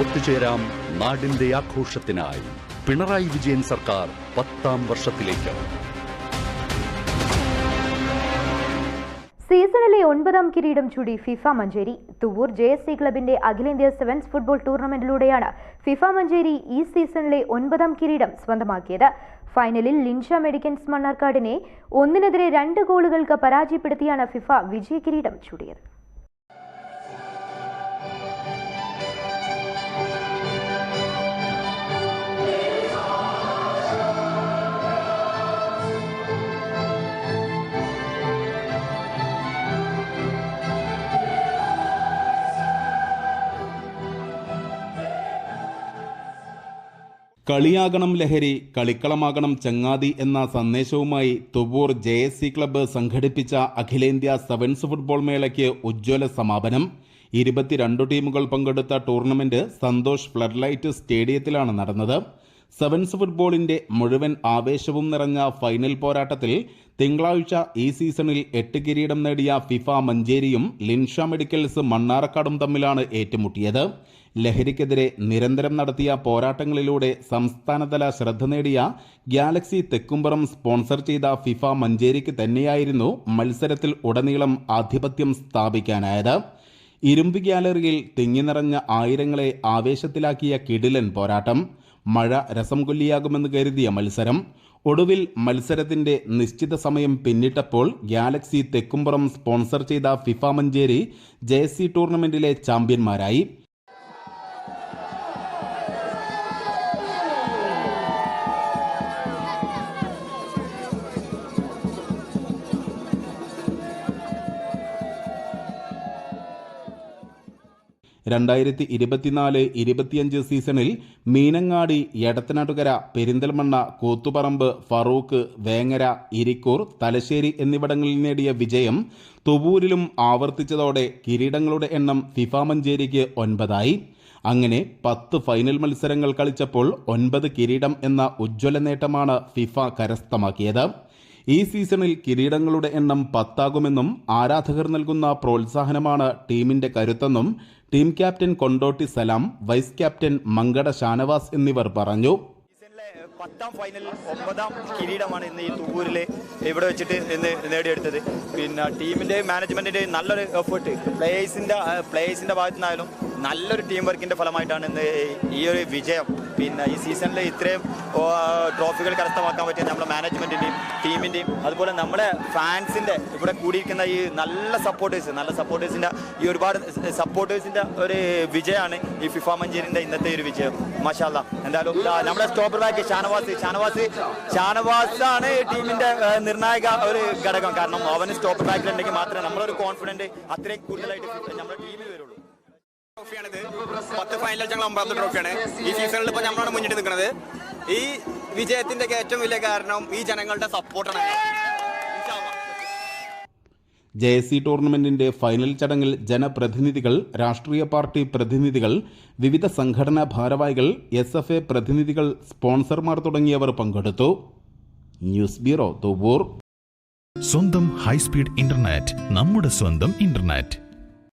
ഒത്തുചേരാം നാടിന്റെ ആഘോഷത്തിനായി. പിണറായി വിജയൻ സർക്കാർ പത്താം വർഷത്തിലേക്ക്. സീസണിലെ ഒൻപതാം കിരീടം ചൂടി FIFA Manjeri. Thuvvur J S C ക്ലബിന്റെ അഖിലേന്ത്യാ സെവൻസ് ഫുട്ബോൾ ടൂർണമെന്റിലൂടെയാണ് ഫിഫ മഞ്ചേരി ഈ സീസണിലെ ഒൻപതാം കിരീടം സ്വന്തമാക്കിയത്. ഫൈനലിൽ ലിൻഷ മെഡിക്കൻസ് മണ്ണാർക്കാടിനെ ഒന്നിനെതിരെ രണ്ട് ഗോളുകൾക്ക് പരാജയപ്പെടുത്തിയാണ് ഫിഫ വിജയ കിരീടം ചൂടിയത്. കളിയാകണം ലഹരി കളിക്കളമാകണം ചങ്ങാതി എന്ന സന്ദേശവുമായി Thuvvur J S C club സംഘടിപ്പിച്ച അഖിലേന്ത്യാ സെവൻസ് ഫുട്ബോൾ മേളയ്ക്ക് ഉജ്ജ്വല സമാപനം. ഇരുപത്തിരണ്ട് ടീമുകൾ പങ്കെടുത്ത ടൂർണമെന്റ് സന്തോഷ് ഫ്ലഡ്ലൈറ്റ് സ്റ്റേഡിയത്തിലാണ് നടന്നത്. സെവൻസ് ഫുട്ബോളിന്റെ മുഴുവൻ ആവേശവും നിറഞ്ഞ ഫൈനൽ പോരാട്ടത്തിൽ തിങ്കളാഴ്ച ഈ സീസണിൽ എട്ട് കിരീടം നേടിയ ഫിഫ മഞ്ചേരിയും ലിൻഷ മെഡിക്കൽസ് മണ്ണാറക്കാടും തമ്മിലാണ് ഏറ്റുമുട്ടിയത്. ലഹരിക്കെതിരെ നിരന്തരം നടത്തിയ പോരാട്ടങ്ങളിലൂടെ സംസ്ഥാനതല ശ്രദ്ധ നേടിയ ഗാലക്സി തെക്കുംപുറം സ്പോൺസർ ചെയ്ത ഫിഫ മഞ്ചേരിക്ക് തന്നെയായിരുന്നു മത്സരത്തിൽ ഉടനീളം ആധിപത്യം സ്ഥാപിക്കാനായത്. ഇരുമ്പ് ഗ്യാലറിയിൽ തിങ്ങി നിറഞ്ഞ ആയിരങ്ങളെ ആവേശത്തിലാക്കിയ കിടിലൻ പോരാട്ടം മഴ രസം കൊല്ലിയാകുമെന്ന് കരുതിയ മത്സരം ഒടുവിൽ മത്സരത്തിന്റെ നിശ്ചിത സമയം പിന്നിട്ടപ്പോൾ ഗാലക്സി തെക്കുംപുറം സ്പോൺസർ ചെയ്ത ഫിഫ മഞ്ചേരി ജെ ടൂർണമെന്റിലെ ചാമ്പ്യന്മാരായി. രണ്ടായിരത്തി ഇരുപത്തിനാല് ഇരുപത്തിയഞ്ച് സീസണിൽ മീനങ്ങാടി എടത്തനാട്ടുകര പെരിന്തൽമണ്ണ കൂത്തുപറമ്പ് ഫറൂഖ് വേങ്ങര ഇരിക്കൂർ തലശ്ശേരി എന്നിവിടങ്ങളിൽ നേടിയ വിജയം തുവൂരിലും ആവർത്തിച്ചതോടെ കിരീടങ്ങളുടെ എണ്ണം ഫിഫ മഞ്ചേരിക്ക് ഒൻപതായി. അങ്ങനെ പത്ത് ഫൈനൽ മത്സരങ്ങൾ കളിച്ചപ്പോൾ ഒൻപത് കിരീടം എന്ന ഉജ്ജ്വല നേട്ടമാണ് ഫിഫ കരസ്ഥമാക്കിയത്. ഈ സീസണിൽ കിരീടങ്ങളുടെ എണ്ണം പത്താകുമെന്നും ആരാധകർ നൽകുന്ന പ്രോത്സാഹനമാണ് ടീമിന്റെ കരുത്തെന്നും team captain Kondotty Salam vice captain Mankada Shanavas എന്നിവർ പറഞ്ഞു. പത്താം ഫൈനൽ ഒമ്പതാം കിരീടമാണ് ഇന്ന് ഈ തുവൂരിൽ ഇവിടെ വെച്ചിട്ട് ഇന്ന് നേടിയെടുത്തത്. പിന്നെ ടീമിന്റെയും മാനേജ്മെന്റിന്റെയും നല്ലൊരു എഫേർട്ട് പ്ലേയേഴ്സിന്റെ പ്ലേയേഴ്സിന്റെ ഭാഗത്തു നിന്നായാലും നല്ലൊരു ടീം വർക്കിന്റെ ഫലമായിട്ടാണ് ഇന്ന് ഈ ഒരു വിജയം. പിന്നെ ഈ സീസണിൽ ഇത്രയും ട്രോഫികൾ കരസ്ഥമാക്കാൻ പറ്റിയ നമ്മുടെ മാനേജ്മെന്റിന്റെയും ടീമിന്റെയും അതുപോലെ നമ്മുടെ ഫാൻസിന്റെ ഇവിടെ കൂടിയിരിക്കുന്ന ഈ നല്ല സപ്പോർട്ടേഴ്സ് നല്ല സപ്പോർട്ടേഴ്സിന്റെ ഈ ഒരുപാട് സപ്പോർട്ടേഴ്സിന്റെ ഒരു വിജയമാണ് ഈ ഫിഫ മഞ്ചേരിന്റെ ഇന്നത്തെ ഒരു വിജയം. മഷാല എന്തായാലും നമ്മുടെ സ്റ്റോപ്പർ ബാക്ക് ഷാനവാസ് ഷാനവാസ് ഷാനവാസാണ് ടീമിന്റെ നിർണായക ഒരു ഘടകം. കാരണം അവന് സ്റ്റോപ്പർ ബാക്കിലുണ്ടെങ്കിൽ മാത്രമേ നമ്മളൊരു കോൺഫിഡന്റ് അത്രയും കൂടുതലായിട്ട് നമ്മുടെ ടീമിൽ വരുള്ളൂ ട്രോഫിയാണിത്. പത്ത് ഫൈനൽ ഞങ്ങൾ ഒമ്പതാമത്തെ ട്രോഫിയാണ്. ഈ സീസണിൽ ഇപ്പോൾ നമ്മളാണ് മുന്നിട്ട് നിൽക്കുന്നത് ഈ വിജയത്തിന്റെ ഏറ്റവും വലിയ കാരണം ഈ ജനങ്ങളുടെ സപ്പോർട്ടാണ് ജെ എസ് സി ടൂർണമെന്റിന്റെ ഫൈനൽ ചടങ്ങിൽ ജനപ്രതിനിധികൾ രാഷ്ട്രീയ പാർട്ടി പ്രതിനിധികൾ വിവിധ സംഘടനാ ഭാരവാഹികൾ എസ് എഫ് എ പ്രതിനിധികൾ സ്പോൺസർമാർ തുടങ്ങിയവർ പങ്കെടുത്തു. ന്യൂസ് ബ്യൂറോ തുവൂർ സ്വന്തം ഹൈസ്പീഡ് ഇന്റർനെറ്റ് നമ്മുടെ സ്വന്തം ഇന്റർനെറ്റ്.